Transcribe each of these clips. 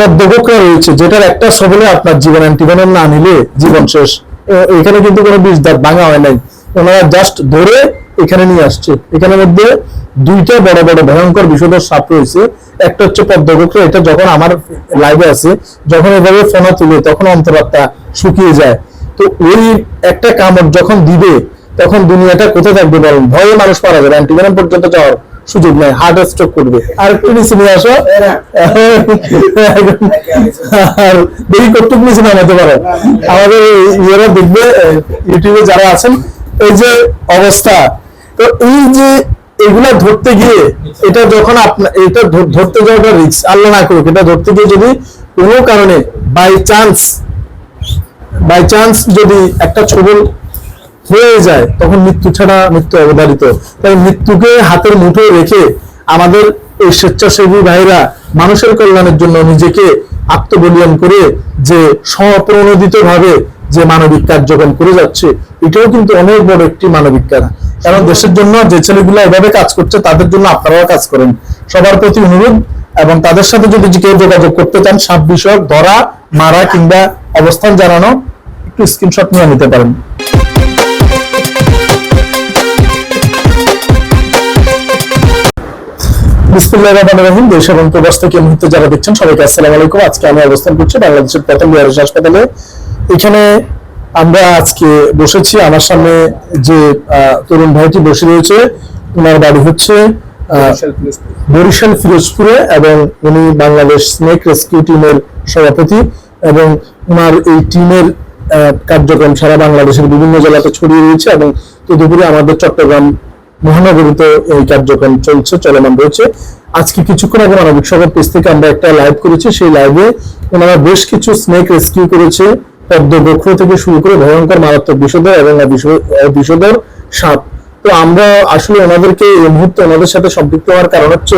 পদ্মবকরা রয়েছে, যেটার একটা সবলে আপনার জীবন অ্যান্টিভেনম না নিলে জীবন শেষ। এখানে কিন্তু কোনো দাঁত ভাঙা হয় নাই। ওনারা জাস্ট ধরে এখানে নিয়ে আসছে। মধ্যে দুইটা বড় বড় ভয়ঙ্কর সাপ রয়েছে। একটা হচ্ছে পদ্মবকরা এটা যখন আমার লাইভে আছে, যখন এভাবে ফোনা তুলে, তখন অন্তরাত্মা শুকিয়ে যায়। তো ওই একটা কামড় যখন দিবে, তখন দুনিয়াটা কোথায় থাকবে বলেন? ভয়ে মানুষ যাবে। অ্যান্টিভেনম পর্যন্ত যাওয়ার সুযোগ নাই হার্ট স্ট্রোক করবে। আর একটু নিচে নিয়ে আসো। আর দেরি নিচে নামাতে আমাদের ইয়েরা দেখবে, ইউটিউবে যারা আছেন, এই যে অবস্থা। তো এই যে এগুলা ধরতে গিয়ে, এটা যখন আপনার এটা ধর- ধরতে যাওয়াটা রিস্ক আল্লাহ না করুক, এটা ধরতে গিয়ে যদি কোনো কারণে বাই চান্স বাই চান্স যদি একটা ছবল হয়ে যায়, তখন মৃত্যু ছাড়া মৃত্যু অবধারিত। তাই মৃত্যুকে হাতের মুঠোয় রেখে আমাদের এই স্বেচ্ছাসেবী ভাইরা মানুষের কল্যাণের জন্য নিজেকে আত্মবলিয়ান করে যে স্বপ্রণোদিত ভাবে যে মানবিক কার্যক্রম করে যাচ্ছে, এটাও কিন্তু অনেক বড় একটি মানবিক কাজ কারণ দেশের জন্য যে ছেলেগুলো এভাবে কাজ করছে, তাদের জন্য আপনারাও কাজ করেন। সবার প্রতি অনুরোধ এবং তাদের সাথে যদি কেউ যোগাযোগ করতে চান, সাপ বিষয়ক ধরা, মারা কিংবা অবস্থান জানানো, একটু স্ক্রিনশট নিয়ে নিতে পারেন। রহিম দেশ এবং প্রবাস থেকে মুহূর্তে যারা দেখছেন সবাইকে আসসালামু আলাইকুম। আজকে আমি অবস্থান করছি বাংলাদেশের প্রথম বিহারেশ হাসপাতালে। এখানে আমরা আজকে বসেছি আমার সামনে যে তরুণ ভাইটি বসে রয়েছে ওনার বাড়ি হচ্ছে বরিশাল ফিরোজপুরে। এবং উনি বাংলাদেশ স্নেক রেস্কিউ টিমের সভাপতি এবং ওনার এই টিমের কার্যক্রম সারা বাংলাদেশের বিভিন্ন জেলাতে ছড়িয়ে রয়েছে এবং তদুপরি আমাদের চট্টগ্রাম মহানগরীতে এই কার্যক্রম চলছে, চলমান রয়েছে। আজকে কিছুক্ষণ আগে মানবিক সভা পেজ থেকে আমরা একটা লাইভ করেছি। সেই লাইভে ওনারা বেশ কিছু স্নেক রেস্কিউ করেছে। পদ্ম বক্র থেকে শুরু করে ভয়ঙ্কর মারাত্মক বিষধর এবং বিষ- বিষধর সাপ। তো আমরা আসলে ওনাদেরকে এই মুহূর্তে ওনাদের সাথে সম্পৃক্ত হওয়ার কারণ হচ্ছে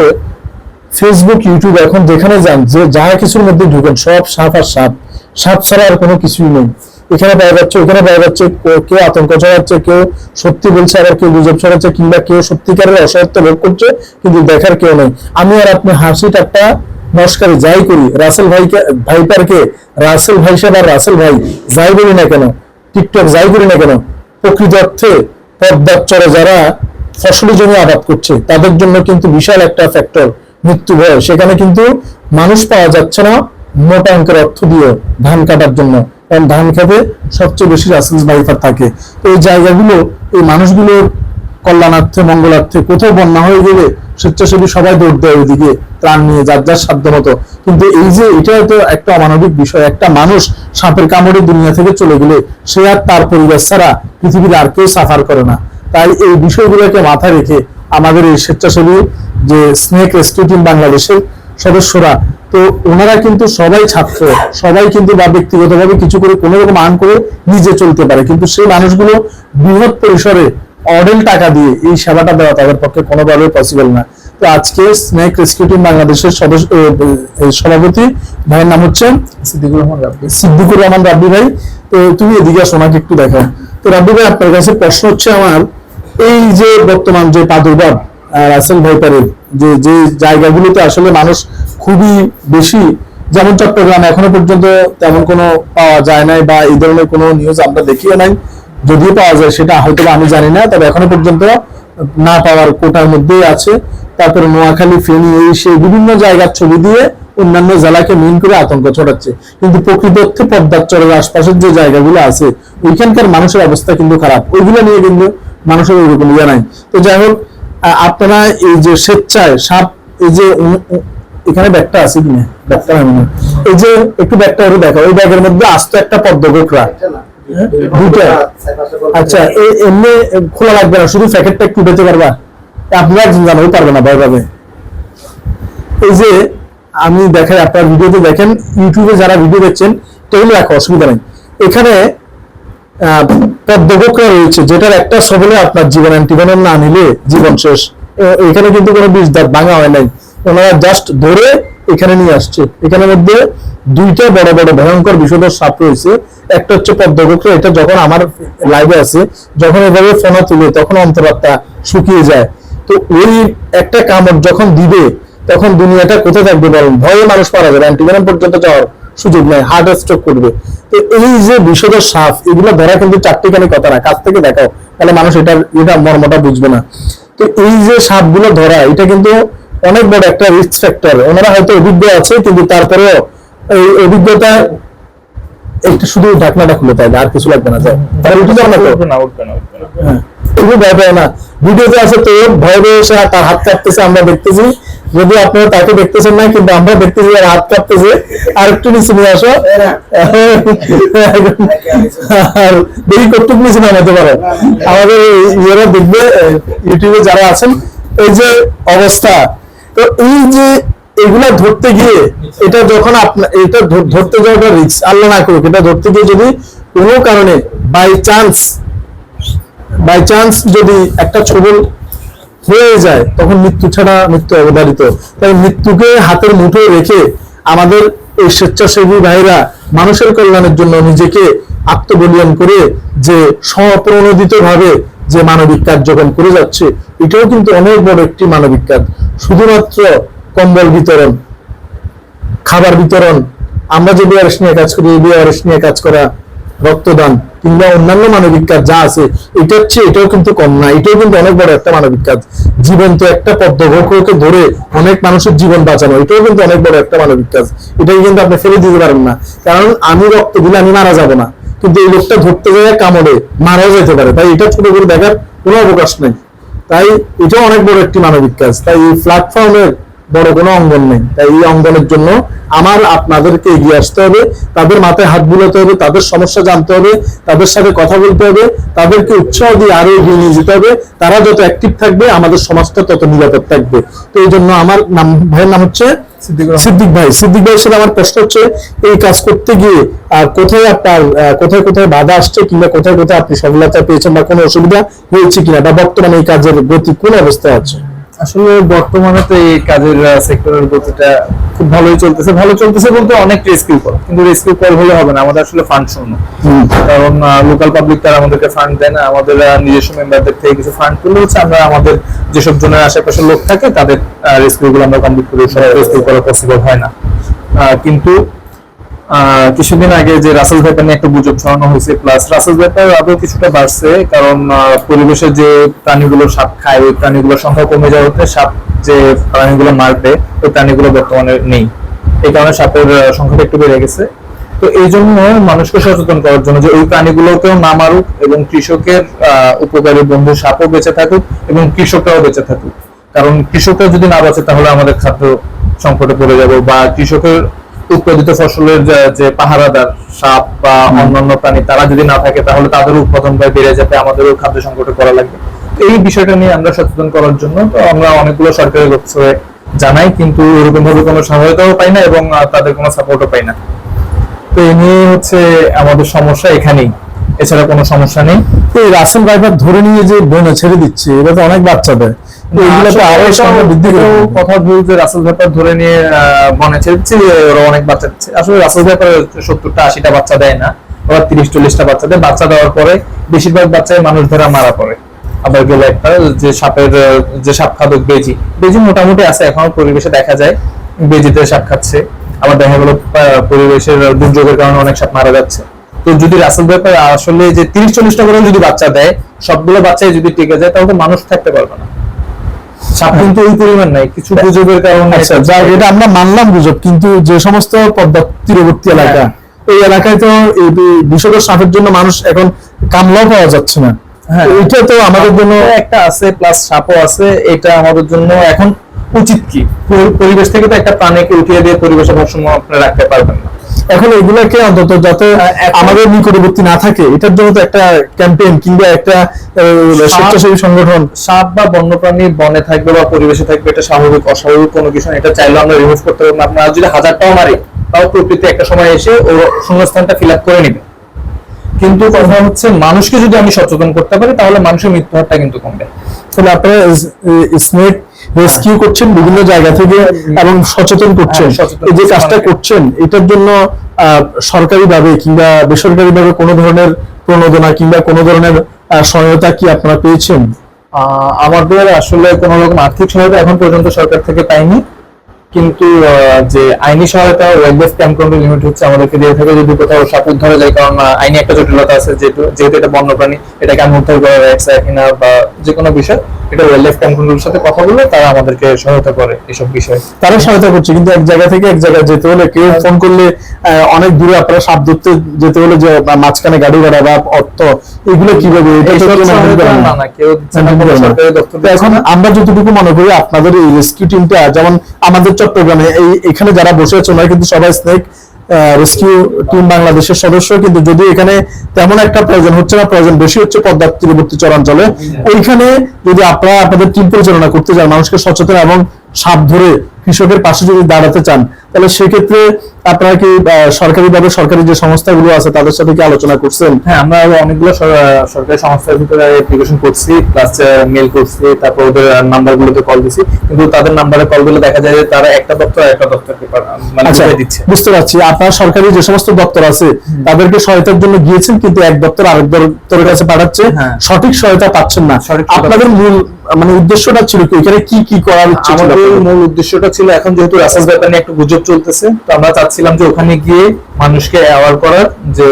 ফেসবুক ইউটিউব এখন যেখানে যান, যে যা কিছুর মধ্যে ঢুকেন, সব সাপ আর সাপ। সাপ ছাড়া আর কোনো কিছুই নেই। এখানে পাওয়া যাচ্ছে, ওখানে পাওয়া যাচ্ছে কেউ- আতঙ্ক ছড়াচ্ছে, কেউ সত্যি বলছে আবার কেউ গুজব ছড়াচ্ছে, কিংবা কেউ সত্যিকারের অসহায়ত্ব ভোগ করছে, কিন্তু দেখার কেউ নেই। আমি আর আপনি হাসি টাট্টা নমস্কার যাই করি, রাসেল ভাইকে, ভাইপারকে, রাসেল ভাই সাহেব রাসেল ভাই যাই বলি না কেন, টিকটক যাই করি না কেন, প্রকৃত অর্থে পদ্মাচরে যারা ফসলি জমি আবাদ করছে, তাদের জন্য কিন্তু বিশাল একটা ফ্যাক্টর মৃত্যু ভয়। সেখানে কিন্তু মানুষ পাওয়া যাচ্ছে না মোটা অঙ্কের অর্থ দিয়ে ধান কাটার জন্য। কারণ ধান খেতে সবচেয়ে বেশি রাসেলস ভাইফার থাকে। তো এই জায়গাগুলো, এই মানুষগুলোর কল্যাণার্থে, মঙ্গলার্থে কোথাও বন্যা হয়ে গেলে স্বেচ্ছাসেবী সবাই দৌড় দেয় ওইদিকে, ত্রাণ নিয়ে, যার যার সাধ্য মতো। কিন্তু এই যে এটা তো একটা অমানবিক বিষয়, একটা মানুষ সাপের কামড়ে দুনিয়া থেকে চলে গেলে সে আর তার পরিবার ছাড়া পৃথিবীর আর কেউ সাফার করে না। তাই এই বিষয়গুলোকে মাথায় রেখে আমাদের এই স্বেচ্ছাসেবী যে স্নেক রেস্কিউ টিম বাংলাদেশের সদস্যরা তো ওনারা কিন্তু সবাই ছাত্র, সবাই কিন্তু বা ব্যক্তিগতভাবে কিছু করে কোনো রকম আর্ন করে নিজে চলতে পারে। কিন্তু সেই মানুষগুলো বৃহৎ পরিসরে অডেল টাকা দিয়ে এই সেবাটা দেওয়া তাদের পক্ষে কোনোভাবে পসিবল না। তো আজকে স্নেক রেস্কিউ বাংলাদেশের সদস্য সভাপতি ভাইয়ের নাম হচ্ছে সিদ্দিকুর রহমান রাব্বি। সিদ্দিকুর রহমান রাব্বি ভাই, তো তুমি এদিকে আসো ওনাকে একটু দেখা। তো রাব্বি ভাই, আপনার কাছে প্রশ্ন হচ্ছে আমার, এই যে বর্তমান যে প্রাদুর্ভাব রাসেল ভাইপারের যে যে জায়গাগুলোতে আসলে মানুষ খুবই বেশি, যেমন চট্টগ্রাম এখনও পর্যন্ত তেমন কোনো পাওয়া যায় নাই বা এই ধরনের কোনো নিউজ আমরা দেখিও নাই। যদিও পাওয়া যায়, সেটা হয়তো আমি জানি না, তবে এখনও পর্যন্ত না পাওয়ার কোটার মধ্যেই আছে। তারপরে নোয়াখালী, ফেনী, এই সেই বিভিন্ন জায়গার ছবি দিয়ে অন্যান্য জেলাকে মিন করে আতঙ্ক ছড়াচ্ছে। কিন্তু প্রকৃত অর্থে পদ্মাচরের আশপাশের যে জায়গাগুলো আছে, ওইখানকার মানুষের অবস্থা কিন্তু খারাপ। ওইগুলো নিয়ে কিন্তু মানুষের ওইরকম ইয়ে নাই। তো যাই হোক আপনারা এই যে স্বেচ্ছায় সাপ, এই যে এখানে ব্যাগটা আছে কিনা? ব্যাগটা আমি। এই যে একটু ব্যাগটা ওরে দেখো ওই ব্যাগের মধ্যে আস্ত একটা পদ্ম গোকরা দুটা আচ্ছা এমনি খোলা লাগবে না, শুধু প্যাকেটটা একটু উঠাতে পারবা। আপনারা জানো পারবে না, ভয় পাবে। এই যে আমি দেখাই, আপনার ভিডিওতে দেখেন, ইউটিউবে যারা ভিডিও দেখছেন টেবিল রাখো অসুবিধা নেই। এখানে আহ, পদ্মবকরা রয়েছে যেটার একটা সবলে আপনার জীবন অ্যান্টিভেনম না নিলে জীবন শেষ। এখানে কিন্তু কোনো বিষ দাঁত ভাঙা হয় নাই। ওনারা জাস্ট ধরে এখানে নিয়ে আসছে। এখানের মধ্যে দুইটা বড় বড় ভয়ঙ্কর বিষধর সাপ রয়েছে। একটা হচ্ছে পদ্মবকরা এটা যখন আমার লাইভে আছে যখন এভাবে ফোনা তুলে তখন অন্তরাত্মা শুকিয়ে যায়। তো ওই একটা কামড় যখন দিবে তখন দুনিয়াটা কোথায় থাকবে বলেন? ভয়ে মানুষ মারা যাবে। অ্যান্টিভেনম পর্যন্ত যাওয়ার সুযোগ নেই হার্ট স্ট্রোক করবে। তো এই যে বিষধর সাপ এগুলো ধরা কিন্তু চারটিখানি কথা না কাছ থেকে দেখাও তাহলে মানুষ এটার এটা মর্মটা বুঝবে না। তো এই যে সাপগুলো ধরা এটা কিন্তু অনেক বড় একটা রিস্ক ফ্যাক্টর ওনারা হয়তো অভিজ্ঞ আছে কিন্তু তারপরেও এই অভিজ্ঞতা একটু শুধু ঢাকনাটা খুলে তাই আর কিছু লাগবে না যায়। তাহলে উঠে যাও না তো? না উঠবে না উঠবে না। হ্যাঁ, ভয় পায় না। ভিডিওতে আছে তো ভয় পেয়ে তার হাত কাটতেছে আমরা দেখতেছি। যদি আপনারা তাকে দেখতেছেন না, কিন্তু আমরা দেখতেছি আর হাত কাঁপতেছে আর একটু নিচে নিয়ে আসো। আর দেরি কতটুকু নিচে নামাতে পারো। আমাদের ইয়েরা দেখবে ইউটিউবে যারা আছেন, এই যে অবস্থা। তো এই যে এগুলা ধরতে গিয়ে, এটা যখন আপনার এটা ধর- ধরতে যাওয়াটা রিস্ক আল্লাহ না করুক, এটা ধরতে গিয়ে যদি কোনো কারণে বাই চান্স বাই চান্স যদি একটা ছবল হয়ে যায়, তখন মৃত্যু ছাড়া মৃত্যু অবধারিত। তাই মৃত্যুকে হাতের মুঠোয় রেখে আমাদের এই স্বেচ্ছাসেবী ভাইরা মানুষের কল্যাণের জন্য নিজেকে আত্মবলিয়ান করে যে স্বপ্রণোদিত ভাবে যে মানবিক কার্যক্রম করে যাচ্ছে, এটাও কিন্তু অনেক বড় একটি মানবিক কাজ। শুধুমাত্র কম্বল বিতরণ, খাবার বিতরণ, আমরা যে বিআরএস নিয়ে কাজ করি, এই বিআরএস নিয়ে কাজ করা রক্তদান কিংবা অন্যান্য মানবিক কাজ যা আছে, এটার চেয়ে এটাও কিন্তু কম না। এটাও কিন্তু অনেক বড় একটা মানবিক কাজ। জীবন্ত একটা পদ্মভক্ষকে ধরে অনেক মানুষের জীবন বাঁচানো, এটাও কিন্তু অনেক বড় একটা মানবিক কাজ। এটাকে কিন্তু আপনি ফেলে দিতে পারেন না। কারণ আমি রক্ত দিলে আমি মারা যাব না। কিন্তু এই লোকটা ধরতে গেলে কামড়ে মারাও যেতে পারে। তাই এটা ছোট করে দেখার কোনো অবকাশ নেই। তাই এটাও অনেক বড় একটি মানবিক কাজ। তাই এই প্ল্যাটফর্মের বড় কোনো অঙ্গন নেই। তাই এই অঙ্গনের জন্য আমার আপনাদেরকে এগিয়ে আসতে হবে তাদের মাথায় হাত বুলাতে হবে তাদের সমস্যা জানতে হবে তাদের সাথে কথা বলতে হবে তাদেরকে উৎসাহ দিয়ে আরও এগিয়ে নিয়ে যেতে হবে। তারা যত অ্যাক্টিভ থাকবে আমাদের সমাজটা তত নিরাপদ থাকবে। তো এই জন্য আমার নাম ভাইয়ের নাম হচ্ছে সিদ্দিক ভাই। সিদ্দিক ভাইয়ের সাথে আমার প্রশ্ন হচ্ছে এই কাজ করতে গিয়ে কোথায় আপনার কোথায় কোথায় বাধা আসছে কিংবা কোথায় কোথায় আপনি সফলতা পেয়েছেন বা কোনো অসুবিধা হয়েছে কিনা বা বর্তমানে এই কাজের গতি কোন অবস্থায় আছে? আসলে বর্তমানে তো এই কাজের সেক্টরের গতিটা খুব ভালোই চলতেছে। ভালো চলতেছে বলতে অনেক রেস্কিউ কল কিন্তু রেস্কিউ কল হলে হবে না আমাদের আসলে ফান্ড শূন্য। কারণ লোকাল পাবলিক তারা আমাদেরকে ফান্ড দেয় না আমাদের নিজস্ব মেম্বারদের থেকে কিছু ফান্ড তুলে হচ্ছে আমরা আমাদের যেসব জনের আশেপাশে লোক থাকে তাদের রেস্কিউ গুলো আমরা কমপ্লিট করি সব রেস্কিউ করা পসিবল হয় না। কিন্তু কিছুদিন আগে যে রাসেল ব্যাপার নিয়ে একটা গুজব ছড়ানো হয়েছে প্লাস রাসেল ব্যাপার আরও কিছুটা বাড়ছে কারণ আহ, পরিবেশে যে প্রাণীগুলো সাপ খায় ওই প্রাণীগুলোর সংখ্যা কমে যাওয়াতে সাপ যে প্রাণীগুলো মারবে ওই প্রাণীগুলো বর্তমানে নেই। এই কারণে সাপের সংখ্যাটা একটু বেড়ে গেছে। তো এই জন্য মানুষকে সচেতন করার জন্য যে ওই প্রাণীগুলোকেও না মারুক এবং কৃষকের উপকারী বন্ধু সাপও বেঁচে থাকুক এবং কৃষকরাও বেঁচে থাকুক। কারণ কৃষকরা যদি না বাঁচে তাহলে আমাদের খাদ্য সংকটে পড়ে যাবে বা কৃষকের উৎপাদিত ফসলের যে- পাহারাদার সাপ বা অন্যান্য প্রাণী তারা যদি না থাকে, তাহলে তাদের উৎপাদন ব্যয় বেড়ে যাবে, আমাদেরও খাদ্য সংকটে পড়া লাগবে। এই বিষয়টা নিয়ে আমরা সচেতন করার জন্য আমরা অনেকগুলো সরকারি লোকসভায় জানাই, কিন্তু এরকম ভাবে কোনো সহায়তাও পাই না এবং তাদের কোনো সাপোর্টও পাই না। তো এই নিয়ে হচ্ছে আমাদের সমস্যা এখানেই। এছাড়া কোনো সমস্যা নেই। তো এই রাসেল ড্রাইভার ধরে নিয়ে যে বনে ছেড়ে দিচ্ছে এটা তো অনেক বাচ্চা দেয় তো এগুলো তো আরও সংখ্যা বৃদ্ধি করে এটাও কথা ভুল যে রাসেল ব্যাপার ধরে নিয়ে আহ, ছেড়েছে ওরা অনেক বাচ্চা দিচ্ছে। আসলে রাসেল ব্যাপার সত্তরটা আশিটা বাচ্চা দেয় না। ওরা তিরিশ চল্লিশটা বাচ্চা দেয়। বাচ্চা দেওয়ার পরে বেশিরভাগ বাচ্চাই মানুষ ধরা মারা পড়ে। আবার গেলে একটা যে সাপের যে সাপ খাদক বেজি। বেজি মোটামুটি আছে এখনও পরিবেশে দেখা যায়। বেজিতে সাপ খাচ্ছে। আবার দেখা গেল পরিবেশের দুর্যোগের কারণে অনেক সাপ মারা যাচ্ছে। তো যদি রাসেল ব্যাপার আসলে যে তিরিশ চল্লিশটা করে যদি বাচ্চা দেয় সবগুলো বাচ্চাই যদি টিকে যায় তাহলে তো মানুষ থাকতে পারবে না। সাপ কিন্তু ওই পরিমাণ নাই কিছু গুজবের কারণে আচ্ছা যা এটা আমরা মানলাম গুজব কিন্তু যে সমস্ত পদ্মা তীরবর্তী এলাকা এই এলাকায় তো এই বি- সাপের জন্য মানুষ এখন কামলাও পাওয়া যাচ্ছে না। হ্যাঁ। এটা তো আমাদের জন্য একটা আছে প্লাস সাপও আছে এটা আমাদের জন্য এখন উচিত কি? পরিবেশ থেকে তো একটা প্রাণীকে উঠিয়ে দিয়ে পরিবেশের ভারসাম্য আপনি রাখতে পারবেন না। এখন এগুলাকে অন্তত যাতে আমাদের নিকটবর্তী না থাকে এটার জন্য তো একটা ক্যাম্পেইন কিংবা একটা স্বেচ্ছাসেবী সংগঠন। সাপ বা বন্যপ্রাণী বনে থাকবে বা পরিবেশে থাকবে এটা স্বাভাবিক অস্বাভাবিক কোনো কিছু এটা চাইলে আমরা রিমুভ করতে পারব আপনার যদি হাজারটাও মারি তাও প্রকৃতি একটা সময় এসে ও শূন্যস্থানটা ফিল আপ করে নিবে। কিন্তু কথা হচ্ছে মানুষকে যদি আমি সচেতন করতে পারি তাহলে মানুষের মৃত্যু হারটা কিন্তু কমবে। তাহলে আপনারা স্নেক রেস্কিউ করছেন বিভিন্ন জায়গা থেকে এবং সচেতন করছেন। হ্যাঁ, এই যে কাজটা করছেন এটার জন্য সরকারি ভাবে কিংবা বেসরকারি ভাবে কোনো ধরনের প্রণোদনা কিংবা কোনো ধরনের সহায়তা কি আপনারা পেয়েছেন? আমাদের আসলে কোনো রকম আর্থিক সহায়তা এখন পর্যন্ত সরকার থেকে পাইনি। কিন্তু যে আইনি সহায়তা লাইফ ক্যাম্প কন্ট্রোল লিমিট হচ্ছে আমাদেরকে দিয়ে থাকে। যদি কোথাও সাপ উদ্ধারে যায় কারণ আইনি একটা জটিলতা আছে যেহেতু যেহেতু এটা বন্যপ্রাণী এটাকে আমি উদ্ধার করার রাইটস রাখি না বা যে কোনো বিষয়। এটা ওয়াইল্ড লাইফ কন্ট্রোলের সাথে কথা বলে তারা আমাদেরকে সহায়তা করে এসব বিষয়ে। তারা সহায়তা করছে কিন্তু এক জায়গা থেকে এক জায়গায় যেতে হলে কেউ ফোন করলে অনেক দূরে আপনারা সাপ ধরতে যেতে হলে যে মাঝখানে গাড়ি ভাড়া বা অর্থ এগুলো কীভাবে এটা এখন আমরা যতটুকু মনে করি আপনাদের এই রেস্কিউ টিমটা যেমন আমাদের চট্টগ্রামে এই এখানে যারা বসে আছে ওনারা কিন্তু সবাই স্নেক রেস্কিউ টিম বাংলাদেশের সদস্য। কিন্তু যদি এখানে তেমন একটা প্রয়োজন হচ্ছে না প্রয়োজন বেশি হচ্ছে পদ্মার তীরবর্তী চরাঞ্চলে। ওইখানে যদি আপনারা আপনাদের টিম পরিচালনা করতে চান মানুষকে সচেতন এবং সাপ ধরে কৃষকের পাশে যদি দাঁড়াতে চান তাহলে সেক্ষেত্রে আপনারা কি সরকারি ভাবে সরকারি যে সংস্থাগুলো আছে তাদের সাথে কি আলোচনা করছেন? হ্যাঁ আমরা অনেকগুলো সরকারি সংস্থার ভিতরে অ্যাপ্লিকেশন করছি প্লাস মেল করছি তারপর ওদের নাম্বার গুলোতে কল দিছি কিন্তু তাদের নাম্বারে কল দিলে দেখা যায় যে তারা একটা দপ্তর একটা দপ্তরকে পার- মানে আচ্ছা দিচ্ছে। বুঝতে পারছি। আপনার সরকারি যে সমস্ত দপ্তর আছে তাদেরকে সহায়তার জন্য গিয়েছেন কিন্তু এক দপ্তর আরেক দপ্তরের কাছে পাঠাচ্ছে হ্যাঁ। সঠিক সহায়তা পাচ্ছেন না। সঠিক আপনাদের মূল মানে উদ্দেশ্যটা ছিল কি? এখানে কি কি করার আমাদের মূল উদ্দেশ্যটা ছিল, এখন যেহেতু রাসাস ব্যাপার নিয়ে একটু গুজব চলতেছে, তো আমরা চাচ্ছিলাম যে ওখানে গিয়ে মানুষকে অ্যাওয়ার করার, যে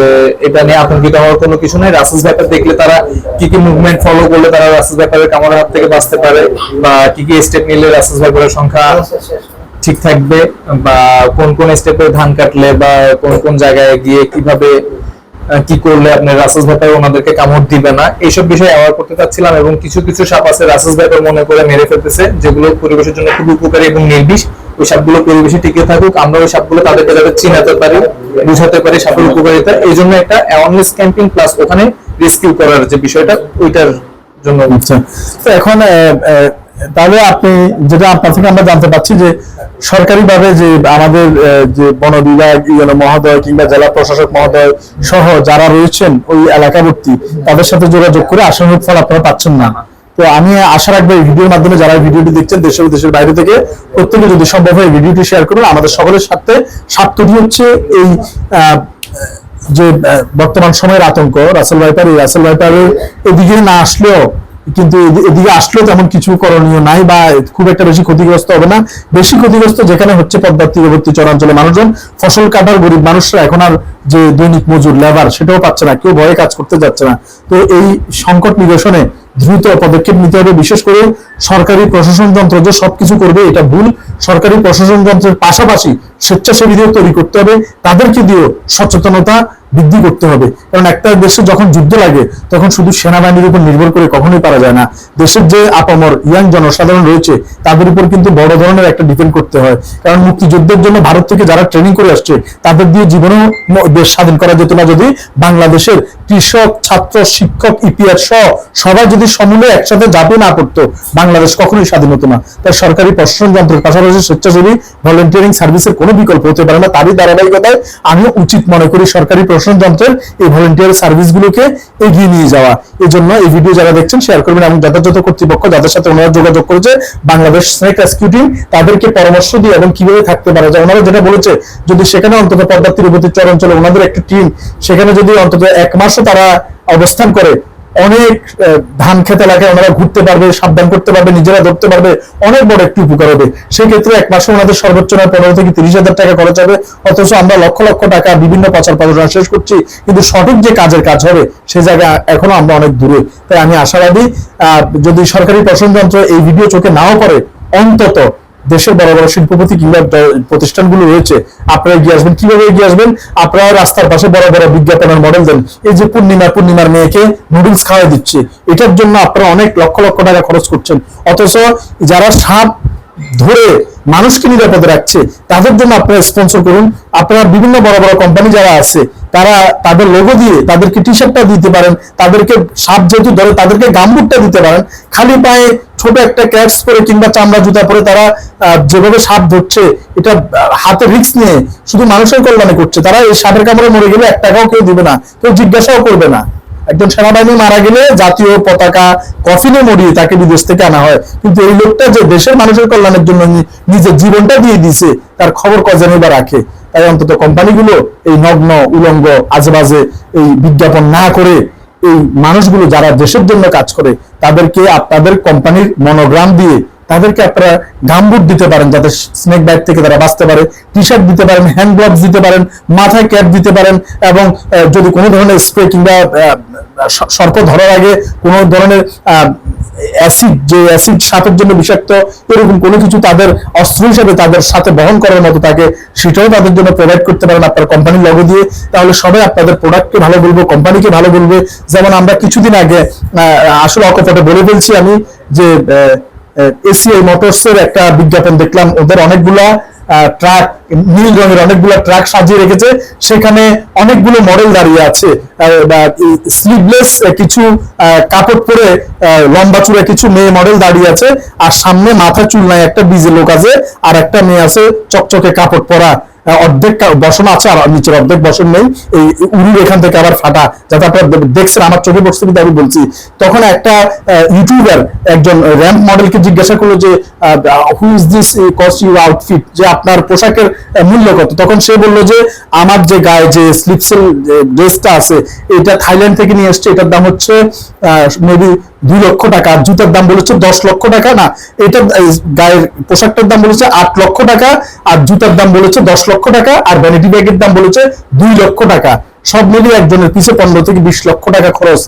এটা নিয়ে আতঙ্কিত হওয়ার কোনো কিছু নাই। রাসাস ব্যাপার দেখলে তারা কি কি মুভমেন্ট ফলো করলে তারা রাসাস ব্যাপারের কামড়ের হাত থেকে বাঁচতে পারে, বা কি কি স্টেপ নিলে রাসাস ব্যাপারের সংখ্যা ঠিক থাকবে, বা কোন কোন স্টেপে ধান কাটলে বা কোন কোন জায়গায় গিয়ে কীভাবে কি করলে আপনার রাসাস ব্যাপারে ওনাদেরকে কামড় দিবে না? এইসব বিষয়ে অ্যাওয়ার করতে চাচ্ছিলাম এবং কিছু কিছু সাপ আছে রাসাস ব্যাপার মনে করে মেরে ফেলতেছে, যেগুলো পরিবেশের জন্য খুব উপকারী এবং নির্বিষ। ওই সাপগুলো পরিবেশে টিকে থাকুক, আমরা ওই সাপগুলো তাদেরকে যাতে চিনাতে পারি, বুঝাতে পারি সাপের উপকারিতা। এই জন্য একটা অ্যাওয়ারনেস ক্যাম্পিং প্লাস ওখানে রেস্কিউ করার যে বিষয়টা, ওইটার জন্য। আচ্ছা। তো এখন তাহলে আপনি যেটা আপনার থেকে আমরা জানতে পাচ্ছি যে সরকারিভাবে যে আমাদের যে বন বিভাগ মহোদয় কিংবা জেলা প্রশাসক মহোদয় সহ যারা রয়েছেন ওই এলাকাবর্তী, তাদের সাথে যোগাযোগ করে আশানুরূপ ফল আপনারা পাচ্ছেন না। তো আমি আশা রাখব এই ভিডিওর মাধ্যমে যারা ভিডিওটি দেখছেন দেশে ও দেশের বাইরে থেকে, প্রত্যেকে যদি সম্ভব হয় ভিডিওটি শেয়ার করুন। আমাদের সকলের সাথে স্বার্থটি হচ্ছে এই যে বর্তমান সময়ের আতঙ্ক। রাসেল ভাইপার, এই রাসেল ভাইপারের এদিকে না আসলেও কিন্তু এদি- এদিকে আসলেও তেমন কিছু করণীয় নাই বা খুব একটা বেশি ক্ষতিগ্রস্ত হবে না। বেশি ক্ষতিগ্রস্ত যেখানে হচ্ছে পদ্মার তীরবর্তী চরাঞ্চলে মানুষজন, ফসল কাটার গরিব মানুষরা এখন আর যে দৈনিক মজুর, লেবার, সেটাও পাচ্ছে না, কেউ ভয়ে কাজ করতে যাচ্ছে না। তো এই সংকট নিরসনে দ্রুত পদক্ষেপ নিতে হবে, বিশেষ করে সরকারি প্রশাসন যন্ত্র যে সবকিছু করবে, এটা ভুল। সরকারি প্রশাসন যন্ত্রের পাশাপাশি স্বেচ্ছাসেবীদের তৈরি করতে হবে, তাদেরকে দিয়েও সচেতনতা বৃদ্ধি করতে হবে। কারণ একটা দেশে যখন যুদ্ধ লাগে, তখন শুধু সেনাবাহিনীর উপর নির্ভর করে কখনোই পারা যায় না। দেশের যে আপামর, ইয়াং জনসাধারণ রয়েছে, তাদের উপর কিন্তু বড় ধরনের একটা ডিপেন্ড করতে হয়। কারণ মুক্তিযুদ্ধের জন্য ভারত থেকে যারা ট্রেনিং করে আসছে, তাদের দিয়ে জীবনেও দেশ স্বাধীন করা যেত না যদি বাংলাদেশের কৃষক, ছাত্র, শিক্ষক, ইপিআর সহ সবাই যদি সমূলে একসাথে ঝাঁপিয়ে না পড়তো, বাংলাদেশ কখনোই স্বাধীন হতো না। তাই সরকারি প্রশাসন যন্ত্রের পাশাপাশি স্বেচ্ছাসেবী ভলেন্টিয়ারিং সার্ভিসের কোনো বিকল্প হতে পারে না। তারই ধারাবাহিকতায় আমি উচিত মনে করি সরকারি প্রশাসন যন্ত্রের এই ভলেন্টিয়ার সার্ভিসগুলোকে এগিয়ে নিয়ে যাওয়া। এই জন্য এই ভিডিও যারা দেখছেন শেয়ার করবেন এবং যথাযথ কর্তৃপক্ষ যাদের সাথে ওনারা যোগাযোগ করেছে, বাংলাদেশ স্নেক রেস্কিউ টিম তাদেরকে পরামর্শ দিয়ে এবং কীভাবে থাকতে পারে। যায় ওনারা যেটা বলেছে, যদি সেখানে অন্তত পদ্মা তীরবর্তী চরাঞ্চলে ওনাদের একটা টিম সেখানে যদি অন্তত এক মাসও তারা অবস্থান করে অনেক ধান খেত এলাকায় ওনারা ঘুরতে পারবে, সাবধান করতে পারবে, নিজেরা ধরতে পারবে, অনেক বড় একটি উপকার হবে। সেই ক্ষেত্রে এক মাসে ওনাদের সর্বোচ্চ নয়, পনেরো থেকে তিরিশ হাজার টাকা খরচ হবে। অথচ আমরা লক্ষ লক্ষ টাকা বিভিন্ন প্রচার প্রচারণা শেষ করছি, কিন্তু সঠিক যে কাজের কাজ হবে সেই জায়গায় এখনও আমরা অনেক দূরে। তাই আমি আশাবাদী যদি সরকারি প্রশাসন যন্ত্র এই ভিডিও চোখে নাও করে অন্তত দেশের বড় বড় শিল্পপতি কিংবা প্রতিষ্ঠানগুলো রয়েছে, আপনারা এগিয়ে আসবেন। কীভাবে এগিয়ে আসবেন? আপনারা রাস্তার পাশে বড় বড় বিজ্ঞাপনের মডেল দেন। এই যে পূর্ণিমা, পূর্ণিমার মেয়েকে নুডলস খাওয়াই দিচ্ছে, এটার জন্য আপনারা অনেক লক্ষ লক্ষ টাকা খরচ করছেন। অথচ যারা সাপ ধরে মানুষকে নিরাপদে রাখছে, তাদের জন্য আপনারা স্পন্সর করুন। আপনারা বিভিন্ন বড় বড় কোম্পানি যারা আছে, তারা তাদের লোগো দিয়ে তাদেরকে টি শার্টটা দিতে পারেন, তাদেরকে সাপ যেহেতু ধরে তাদেরকে গামবুটটা দিতে পারেন, খালি পায়ে ছোট একটা ক্যাপস পরে কিংবা চামড়া জুতা পরে তারা যেভাবে সাপ ধরছে, এটা হাতে রিক্স নিয়ে শুধু মানুষের কল্যাণে করছে। তারা এই সাপের কামড়ে মরে গেলে এক টাকাও কেউ দিবে না, কেউ জিজ্ঞাসাও করবে না। একজন সেনাবাহিনী মারা গেলে জাতীয় পতাকা কফিনে মরিয়ে তাকে বিদেশ থেকে আনা হয়। কিন্তু এই লোকটা যে দেশের মানুষের কল্যাণের জন্য নিজের জীবনটা দিয়ে দিছে, তার খবর কজনই বা রাখে? তাই অন্তত কোম্পানিগুলো এই নগ্ন, উলঙ্গ, আজেবাজে এই বিজ্ঞাপন না করে এই মানুষগুলো যারা দেশের জন্য কাজ করে, তাদেরকে আপনাদের কোম্পানির মনোগ্রাম দিয়ে তাদেরকে আপনারা গামবুট দিতে পারেন যাতে স্নেক ব্যাগ থেকে তারা বাঁচতে পারে টি শার্ট দিতে পারেন, হ্যান্ড গ্লাভস দিতে পারেন, মাথায় ক্যাপ দিতে পারেন এবং যদি কোনো ধরনের স্প্রে কিংবা সর্প ধরার আগে কোনো ধরনের অ্যাসিড যে অ্যাসিড সাপের জন্য বিষাক্ত এরকম কোনো কিছু তাদের অস্ত্র হিসেবে তাদের সাথে বহন করার মতো তাকে সেটাও তাদের জন্য প্রোভাইড করতে পারেন আপনার কোম্পানির লগো দিয়ে। তাহলে সবাই আপনাদের প্রোডাক্টকে ভালো বলব কোম্পানিকে ভালো বলবে। যেমন আমরা কিছুদিন আগে আসলে অকপটে বলে ফেলছি আমি যে এসিআই মোটরস এর একটা বিজ্ঞাপন দেখলাম। ওদের অনেকগুলা ট্রাক, নীল রঙের অনেকগুলো ট্রাক সাজিয়ে রেখেছে। সেখানে অনেকগুলো মডেল দাঁড়িয়ে আছে। স্লিভলেস কিছু কাপড় পরে লম্বা চূড়া কিছু মেয়ে মডেল দাঁড়িয়ে আছে। আর সামনে মাথা চুল নাই একটা বিজে লোক আছে, আর একটা মেয়ে আছে চকচকে কাপড় পরা। অর্ধেক কা- বসন আছে আর নিচের অর্ধেক বসন নেই। এই উড়ির এখান থেকে আবার ফাটা। যাতে আপনারা দেখছেন, আমার চোখে পড়ছে কিন্তু আমি বলছি। তখন একটা ইউটিউবার একজন র্যাম্প মডেলকে জিজ্ঞাসা করল যে who is this cost you outfit যে আপনার পোশাকের মূল্য কত? তখন সে বলল যে, আমার যে গায়ে যে স্লিপসেল ড্রেসটা আছে, এটা থাইল্যান্ড থেকে নিয়ে এসছে। এটার দাম হচ্ছে মেবি দুই লক্ষ টাকা, আর জুতার দাম বলেছে দশ লক্ষ টাকা, না, এটা গায়ের পোশাকটার দাম বলেছে আট লক্ষ টাকা, আর জুতার দাম বলেছে দশ লক্ষ টাকা, আর ভ্যানিটি ব্যাগের দাম বলেছে দুই লক্ষ টাকা। সব মিলিয়ে একজনের পিছে পনেরো থেকে বিশ লক্ষ টাকা খরচ।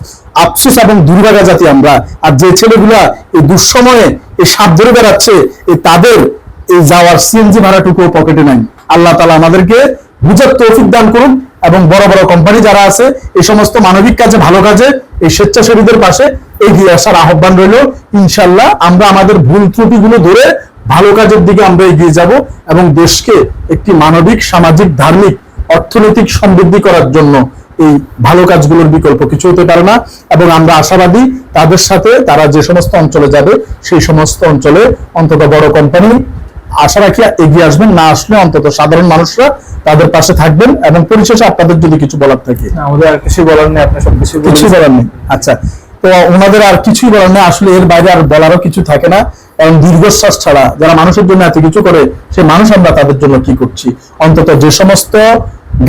আফসোস এবং দুর্ভাগা জাতি আমরা। আর যে ছেলেগুলা এই দুঃসময়ে এই সাপ ধরে বেড়াচ্ছে এই তাদের এই যাওয়ার সিএনজি ভাড়াটুকু পকেটে নাই। আল্লাহ তালা আমাদেরকে বুঝার তৌফিক দান করুন। এবং বড় বড় কোম্পানি যারা আছে, এই সমস্ত মানবিক কাজে, ভালো কাজে, এই স্বেচ্ছাসেবীদের পাশে এগিয়ে আসার আহ্বান রইল। ইনশাল্লাহ আমরা আমাদের ভুল ত্রুটিগুলো ধরে ভালো কাজের দিকে আমরা এগিয়ে যাব এবং দেশকে একটি মানবিক, সামাজিক, ধার্মিক, অর্থনৈতিক সমৃদ্ধি করার জন্য এই ভালো কাজগুলোর বিকল্প কিছু হতে পারে না এবং আমরা আশাবাদী তাদের সাথে তারা যে সমস্ত অঞ্চলে যাবে, সেই সমস্ত অঞ্চলে অন্তত বড় কোম্পানি আশা রাখি এগিয়ে আসবেন না আসলে অন্তত সাধারণ মানুষরা তাদের পাশে থাকবেন এবং পরিশেষে আপনাদের যদি কিছু বলার থাকে। আমাদের আর কিছু বলার নেই আপনার সব কিছু কিছু বলার নেই। আচ্ছা তো ওনাদের আর কিছুই বলার নেই আসলে এর বাইরে আর বলারও কিছু থাকে না কারণ দীর্ঘশ্বাস ছাড়া যারা মানুষের জন্য এত কিছু করে সে মানুষ আমরা তাদের জন্য কি করছি? অন্তত যে সমস্ত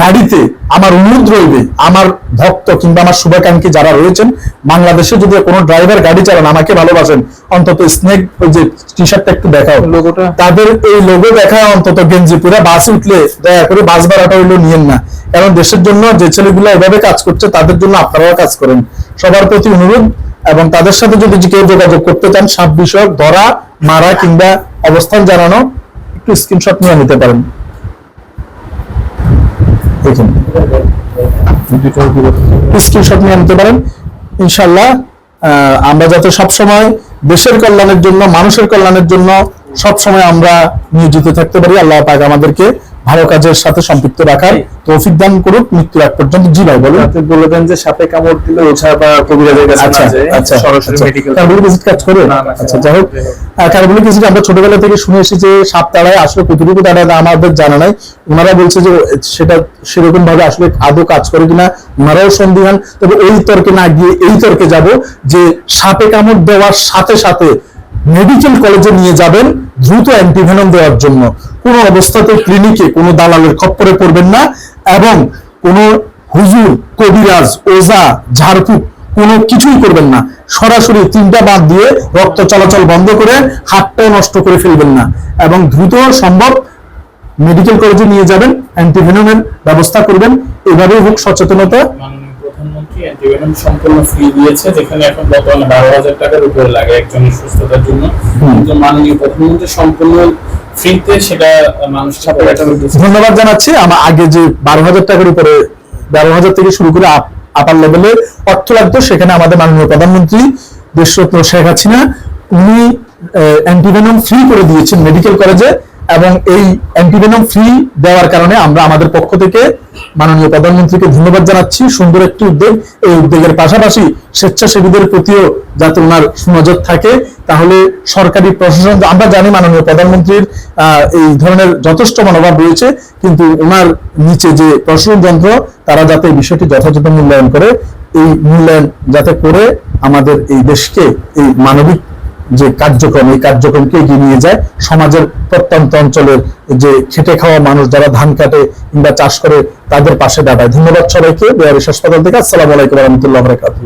গাড়িতে আমার অনুরোধ রইবে আমার ভক্ত কিংবা আমার শুভাকাঙ্ক্ষী যারা রয়েছেন বাংলাদেশে যদি কোনো ড্রাইভার গাড়ি চালান আমাকে ভালোবাসেন অন্তত স্নেক ওই যে টি শার্টটা একটু দেখাও। তাদের এই লোগো দেখা অন্তত গেঞ্জি পুরা বাস উঠলে দয়া করে বাস ভাড়াটা হইল নিয়েন না। কারণ দেশের জন্য যে ছেলেগুলো এভাবে কাজ করছে তাদের জন্য আপনারাও কাজ করেন। সবার প্রতি অনুরোধ এবং তাদের সাথে যদি কেউ যোগাযোগ করতে চান সাপ বিষয়ক ধরা মারা কিংবা অবস্থান জানানো একটু স্ক্রিনশট নিয়ে নিতে পারেন। দেখুন। স্ক্রিনশট নিয়ে নিতে পারেন। ইনশাল্লাহ আমরা যাতে সবসময় দেশের কল্যাণের জন্য, মানুষের কল্যাণের জন্য সবসময় আমরা নিয়োজিত থাকতে পারি। আল্লাহ পাক আমাদেরকে ভালো কাজের সাথে সম্পৃক্ত রাখার তৌফিক দান করুক মৃত্যুর আগ পর্যন্ত। জি ভাই বলুন। আপনি বলে দেন যে সাপে কামড় দিলে ওঝা বা কবিরাজের কাছে আচ্ছা আচ্ছা সরাসরি আচ্ছা। মেডিকেল কার্বলিক অ্যাসিড কাজ করে? আচ্ছা যাই হোক। কার্বলিক অ্যাসিড আমরা ছোটবেলা থেকে শুনে এসেছি যে সাপ তাড়ায় আসলে কতটুকু তাড়ায় আমাদের জানা নাই। ওনারা বলছে যে সেটা সেরকম ভাবে আসলে আদৌ কাজ করে কিনা ওনারাও সন্দিহান। তবে ওই তর্কে না গিয়ে এই তর্কে যাব যে সাপে কামড় দেওয়ার সাথে সাথে মেডিকেল কলেজে নিয়ে যাবেন, দ্রুত অ্যান্টিভেনম দেওয়ার জন্য। কোনো অবস্থাতে ক্লিনিকে কোনো দালালের খপ্পরে পড়বেন না এবং কোনো হুজুর, কবিরাজ, ওজা, ঝাড়ফুঁক, কোনো কিছুই করবেন না। সরাসরি তিনটা বাদ দিয়ে রক্ত চলাচল বন্ধ করে হাতটাও নষ্ট করে ফেলবেন না এবং দ্রুত সম্ভব মেডিকেল কলেজে নিয়ে যাবেন, অ্যান্টিভেনমের ব্যবস্থা করবেন। এভাবেই হোক সচেতনতা। অ্যান্টিভেনম সম্পূর্ণ ফ্রি দিয়েছে যেখানে এখন বর্তমানে বারো হাজার টাকার উপরে লাগে একজনের সুস্থতার জন্য। কিন্তু মাননীয় প্রধানমন্ত্রী সম্পূর্ণ ফ্রিতে সেটা একটা ধন্যবাদ জানাচ্ছি। আমার আগে যে বারো হাজার টাকার উপরে বারো হাজার থেকে শুরু করে আপার লেভেলে অর্থ লাগতো সেখানে আমাদের মাননীয় প্রধানমন্ত্রী দেশরত্ন শেখ হাসিনা উনি অ্যান্টিভেনম ফ্রি করে দিয়েছেন মেডিকেল কলেজে এবং এই অ্যান্টিভেনম ফ্রি দেওয়ার কারণে আমরা আমাদের পক্ষ থেকে মাননীয় প্রধানমন্ত্রীকে ধন্যবাদ জানাচ্ছি। সুন্দর একটি উদ্যোগ। এই উদ্যোগের পাশাপাশি স্বেচ্ছাসেবীদের প্রতিও যাতে ওনার সুনজর থাকে, তাহলে সরকারি প্রশাসন, আমরা জানি মাননীয় প্রধানমন্ত্রীর এই ধরনের যথেষ্ট মনোভাব রয়েছে, কিন্তু ওনার নিচে যে প্রশাসন যন্ত্র, তারা যাতে এই বিষয়টি যথাযথ মূল্যায়ন করে, এই মূল্যায়ন যাতে করে আমাদের এই দেশকে, এই মানবিক যে কার্যক্রম, এই কার্যক্রমকে এগিয়ে নিয়ে যায় সমাজের প্রত্যন্ত অঞ্চলের যে খেটে খাওয়া মানুষ যারা ধান কাটে কিংবা চাষ করে তাদের পাশে দাঁড়ায়। ধন্যবাদ সবাইকে। বেয়ারিশ হাসপাতাল থেকে আসসালামু আলাইকুম রহমতুল্লাহ বরাকাতুহ।